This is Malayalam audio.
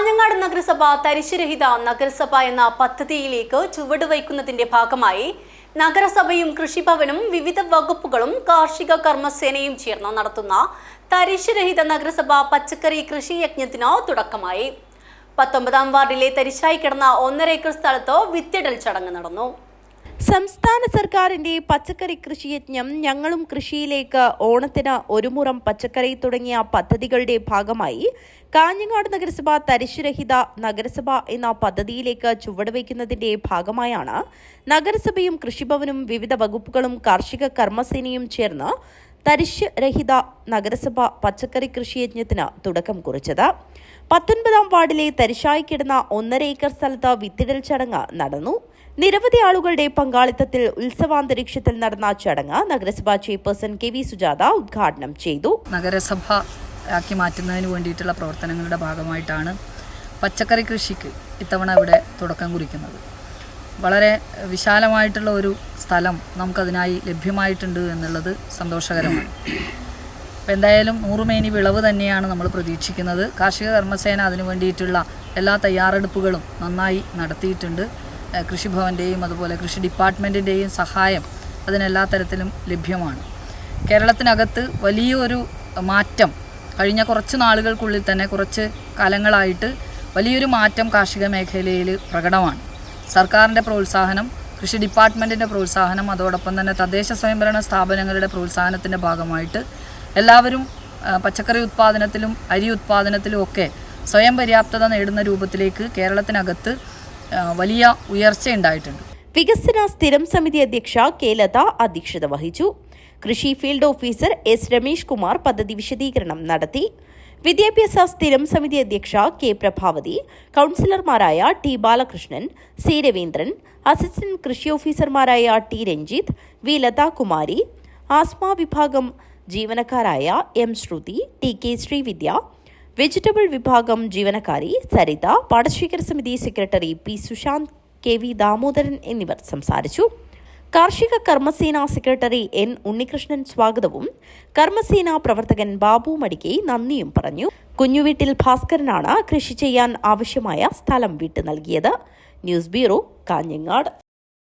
കാഞ്ഞങ്ങാട് നഗരസഭ തരിശുരഹിത നഗരസഭ എന്ന പദ്ധതിയിലേക്ക് ചുവടുവയ്ക്കുന്നതിന്റെ ഭാഗമായി നഗരസഭയും കൃഷിഭവനും വിവിധ വകുപ്പുകളും കാർഷിക കർമ്മസേനയും ചേർന്ന് നടത്തുന്ന തരിശുരഹിത നഗരസഭ പച്ചക്കറി കൃഷി യജ്ഞത്തിന് തുടക്കമായി. പത്തൊമ്പതാം വാർഡിലെ തരിശായി കിടന്ന ഒന്നര ഏക്കർ സ്ഥലത്ത് വിത്തിടൽ ചടങ്ങ് നടന്നു. സംസ്ഥാന സർക്കാരിന്റെ പച്ചക്കറി കൃഷി യജ്ഞം ഞങ്ങളും കൃഷിയിലേക്ക് ഓണത്തിന് ഒരുമുറം പച്ചക്കറി തുടങ്ങിയ പദ്ധതികളുടെ ഭാഗമായി കാഞ്ഞങ്ങാട് നഗരസഭ തരിശുരഹിത നഗരസഭ എന്ന പദ്ധതിയിലേക്ക് ചുവടുവയ്ക്കുന്നതിന്റെ ഭാഗമായാണ് നഗരസഭയും കൃഷിഭവനും വിവിധ വകുപ്പുകളും കാർഷിക കർമ്മസേനയും ചേർന്ന് തരിശ് രഹിത നഗരസഭ പച്ചക്കറി കൃഷി യജ്ഞത്തിന് തുടക്കം കുറിച്ചത്. പത്തൊൻപതാം വാർഡിലെ തരിശായി കിടന്ന ഒന്നര ഏക്കർ സ്ഥലത്ത് വിത്തിടൽ ചടങ്ങ് നടന്നു. നിരവധി ആളുകളുടെ പങ്കാളിത്തത്തിൽ ഉത്സവാന്തരീക്ഷത്തിൽ നടന്ന ചടങ്ങ് നഗരസഭാ ചെയർപേഴ്സൺ കെ വി സുജാത ഉദ്ഘാടനം ചെയ്തു. നഗരസഭ ആക്കി മാറ്റുന്നതിന് വേണ്ടിയിട്ടുള്ള പ്രവർത്തനങ്ങളുടെ ഭാഗമായിട്ടാണ് പച്ചക്കറി കൃഷിക്ക് ഇത്തവണ ഇവിടെ തുടക്കം കുറിക്കുന്നത്. വളരെ വിശാലമായിട്ടുള്ള ഒരു സ്ഥലം നമുക്കതിനായി ലഭ്യമായിട്ടുണ്ട് എന്നുള്ളത് സന്തോഷകരമാണ്. അപ്പോൾ എന്തായാലും നൂറുമേനി വിളവ് തന്നെയാണ് നമ്മൾ പ്രതീക്ഷിക്കുന്നത്. കാർഷിക കർമ്മസേന അതിനു വേണ്ടിയിട്ടുള്ള എല്ലാ തയ്യാറെടുപ്പുകളും നന്നായി നടത്തിയിട്ടുണ്ട്. കൃഷിഭവന്റെയും അതുപോലെ കൃഷി ഡിപ്പാർട്ട്മെന്റിന്റെയും സഹായം അതിനെല്ലാ തരത്തിലും ലഭ്യമാണ്. കേരളത്തിനകത്ത് വലിയൊരു മാറ്റം കഴിഞ്ഞ കുറച്ച് നാളുകൾക്കുള്ളിൽ തന്നെ കുറച്ച് കാലങ്ങളായിട്ട് വലിയൊരു മാറ്റം കാർഷിക മേഖലയിൽ പ്രകടമാണ്. സർക്കാരിന്റെ പ്രോത്സാഹനം കൃഷി ഡിപ്പാർട്ട്മെന്റിന്റെ പ്രോത്സാഹനം അതോടൊപ്പം തന്നെ തദ്ദേശ സ്വയംഭരണ സ്ഥാപനങ്ങളുടെ പ്രോത്സാഹനത്തിന്റെ ഭാഗമായിട്ട് എല്ലാവരും പച്ചക്കറി ഉത്പാദനത്തിലും അരി ഉത്പാദനത്തിലും ഒക്കെ സ്വയം പര്യാപ്തത നേടുന്ന രൂപത്തിലേക്ക് കേരളത്തിനകത്ത് വലിയ ഉയർച്ചയുണ്ടായിട്ടുണ്ട് വികസന സ്ഥിരം സമിതി അധ്യക്ഷ കെ. ലത അധ്യക്ഷത വഹിച്ചു. കൃഷി field officer S. Ramesh Kumar പദ്ധതി വിശദീകരണം നടത്തി. വിദ്യാഭ്യാസ സ്ഥിരം സമിതി അധ്യക്ഷ കെ പ്രഭാവതി കൗൺസിലർമാരായ T Balakrishnan C Raveendran assistant കൃഷി ഓഫീസർമാരായ ടി രഞ്ജിത്ത് വി ലതാകുമാരി ആസ്മ വിഭാഗം ജീവനക്കാരായ M Sruthi T K Srividya vegetable വിഭാഗം ജീവനക്കാരി സരിത പാടശേഖര സമിതി secretary P Sushanth K V Damodaran എന്നിവർ സംസാരിച്ചു. കാർഷിക കർമ്മസേന സെക്രട്ടറി എൻ ഉണ്ണികൃഷ്ണൻ സ്വാഗതവും. കർമ്മസേന പ്രവർത്തകൻ ബാബു മടികെ നന്ദിയും പറഞ്ഞു. കുഞ്ഞുവീട്ടിൽ ഭാസ്കരനാണ് കൃഷി ചെയ്യാൻ ആവശ്യമായ സ്ഥലം വിട്ടു നൽകിയത്. News bureau Kanhangad.